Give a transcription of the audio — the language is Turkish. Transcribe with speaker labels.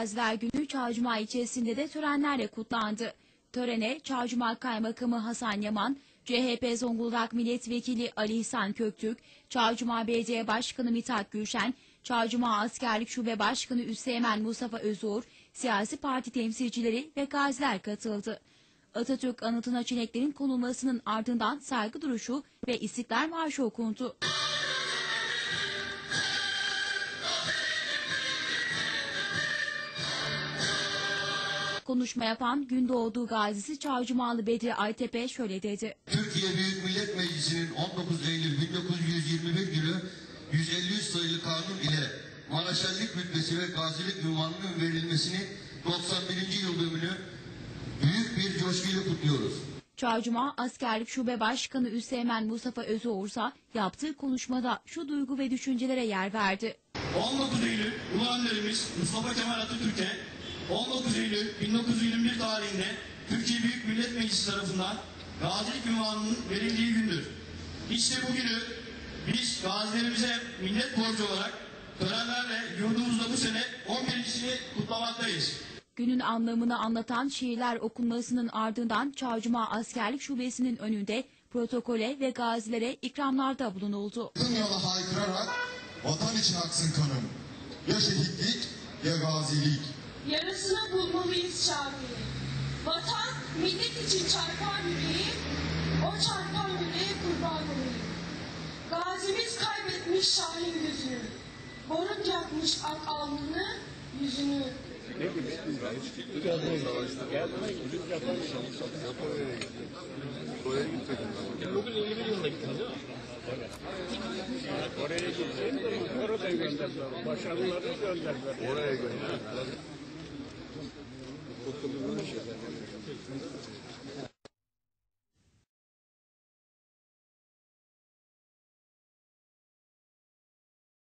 Speaker 1: Gaziler Günü Çağcuma ilçesinde de törenlerle kutlandı. Törene Çağcuma Kaymakamı Hasan Yaman, CHP Zonguldak Milletvekili Ali İhsan Köktürk, Çağcuma Belediye Başkanı Mithat Gülşen, Çağcuma Askerlik Şube Başkanı Üsteğmen Mustafa Özuğur, siyasi parti temsilcileri ve gaziler katıldı. Atatürk anıtına çileklerin konulmasının ardından saygı duruşu ve İstiklal Marşı okundu. Konuşma yapan Gündoğdu gazisi Çağcumalı Bedri Aytepe şöyle dedi.
Speaker 2: Türkiye Büyük Millet Meclisi'nin 19 Eylül 1921 günü 153 sayılı kanun ile Maraşellik rütbesi ve gazilik ünvanının verilmesini 91. yıl dönümünü büyük bir coşkuyla kutluyoruz.
Speaker 1: Çağcuma Askerlik Şube Başkanı Üsteğmen Mustafa Özoğursa yaptığı konuşmada şu duygu ve düşüncelere yer verdi.
Speaker 3: 19 Eylül Ulu Önderimiz Mustafa Kemal Atatürk'e 19 Eylül 1921 tarihinde Türkiye Büyük Millet Meclisi tarafından gazilik ünvanının verildiği gündür. İşte bu günü biz gazilerimize millet borcu olarak törenlerle yurdumuzda bu sene 11.sini kutlamaktayız.
Speaker 1: Günün anlamını anlatan şiirler okunmasının ardından Çağcuma Askerlik Şubesi'nin önünde protokole ve gazilere ikramlarda bulunuldu.
Speaker 4: Yakın yola haykırarak vatan için aksın kanım. Ya şehitlik ya gazilik.
Speaker 5: Yarısını bulmalıyız çağrıyı. Vatan, millet için çarpar yüreği, o çarpan yüreğe kurban olayım. Gazimiz kaybetmiş şahin gözünü, borut yakmış ak alnını, yüzünü.
Speaker 6: Bugün 21 yılında gittiniz değil mi? Oraya zaman orada gönderdiler. Başarıları gönderdiler. Oraya gönderdiler. 本当においしい。